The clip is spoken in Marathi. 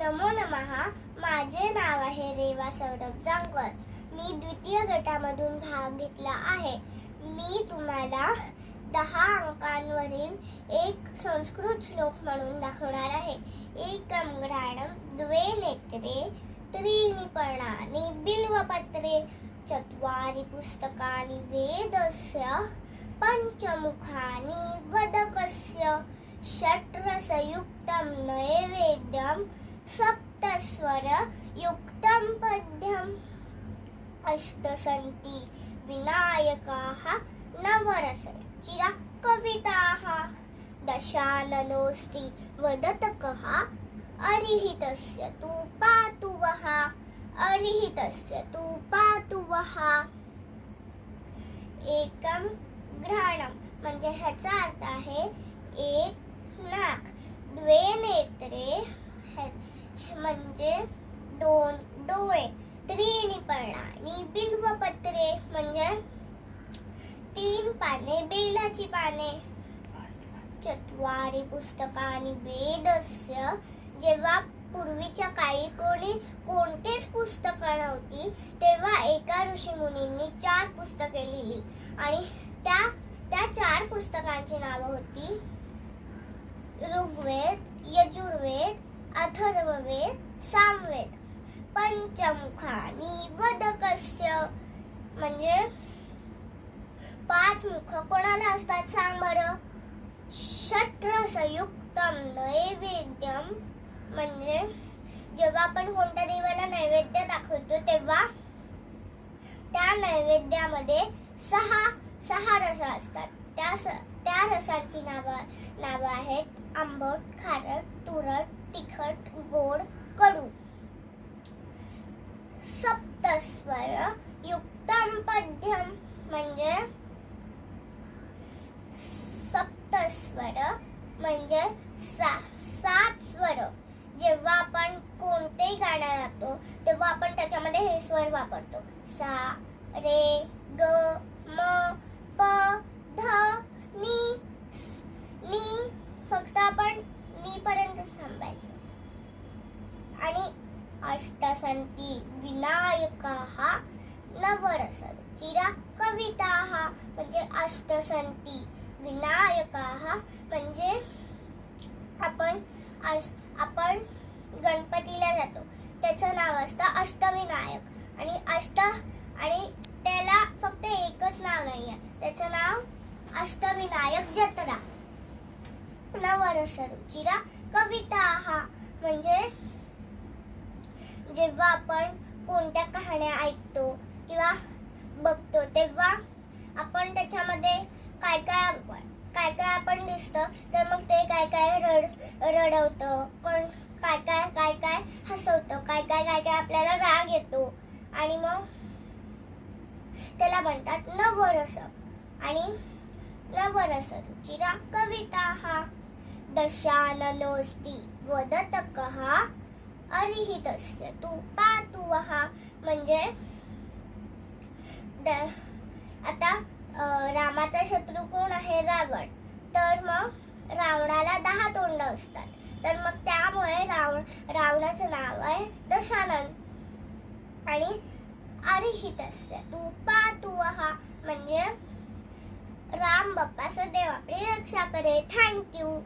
नमो नमहा माझे नाव आहे रेवा सौरभ जांगर मी द्वितीय गटामधून भाग घेतला आहे. मी तुम्हाला दहा अंकांवरील एक संस्कृत श्लोक म्हणून दाखवणार आहे. एकम ग्राणम द्वे नेत्रे त्रीणी पर्णानी बिल्वपत्रे चत्वारि पुस्तकानि वेदस्य पंचमुखानी वदकस्य षट्रसयुक्तं नैवेद्यम सप्तस्वर युक्तं पद्यम्। अष्ट सन्ति विनायकाः नवरस चिरकविताः दशाननोऽस्ति वदतकः अरिहितस्य तु पातु वः अरिहितस्य तु पातु वः एकम घ्राणम म्हणजे ह्याचा अर्थ आहे एक नाक। द्वे नेत्रे हे- म्हणजे दोन डोळे. त्रीणि पर्णानी बिल्वपत्रे म्हणजे तीन पाने बेलाची पाने. चत्वारी पुस्तकानी वेदस्य. जेव्हा पूर्वीच्या काळी कोणी कोणतेच पुस्तकं नव्हती तेव्हा एका ऋषीमुनींनी चार पुस्तके लिहिली. आणि त्या त्या चार पुस्तकांची नावं होती ऋग्वेद यजुर्वेद अथर्ववेद सामवेद पंचमुखानी वदकस्य. म्हणजे पाच मुख कोणाला असतात सांग बरं? षट्रसयुक्तम नैवेद्यम म्हणजे जेव्हा आपण कोणत्या देवाला नैवेद्य दाखवतो तेव्हा त्या नैवेद्यामध्ये सहा सहा रस असतात. त्या स त्या रसांची नावं नावं आहेत आंबट खारट तुरट तिखट गोड कडू. सप्तस्वर युक्तम पद्यम म्हणजे सप्तस्वर म्हणजे सा सात स्वर. जेव्हा आपण कोणतेही गाणं गातो तेव्हा आपण त्याच्यामध्ये हे स्वर वापरतो. सा रे ग म प ध नी स, नी फक्त आपण नी पर्यंतच थांबायचं आणि अष्टसंती विनायका नवरस चिरा कविता म्हणजे अष्टसंती विनायकाः म्हणजे आपण अश- आपण गणपतीला जातो. त्याचं नाव असतं अष्टविनायक. आणि अष्ट आणि त्याला फक्त एकच नाव नाही आहे त्याचं नाव अष्टविनायक जत्रा. नवरस रुचिरा कविता म्हणजे जेव्हा आपण कोणत्या कहाण्या ऐकतो किंवा बघतो तेव्हा आपण त्याच्यामध्ये काय काय काय काय आपण दिसतं तर मग ते काय काय रड रडवतं कोण काय काय काय काय हसवतं काय काय काय काय आपल्याला राग येतो. आणि मग त्याला म्हणतात नवरस. आणि नवरस रुचिरा कविता हा. दशानलोस्ति वदत कहा अरिहितस्य तू पातु वहा म्हणजे द- आता रामाचा शत्रू कोण आहे? रावण. तर मग रावणाला दहा तोंड असतात. तर मग त्यामुळे रावण रावणाचं नाव आहे दशानन. आणि अरिहित तू पातु वहा म्हणजे राम बाप्पा सदैव आपली रक्षा करे थँक्यू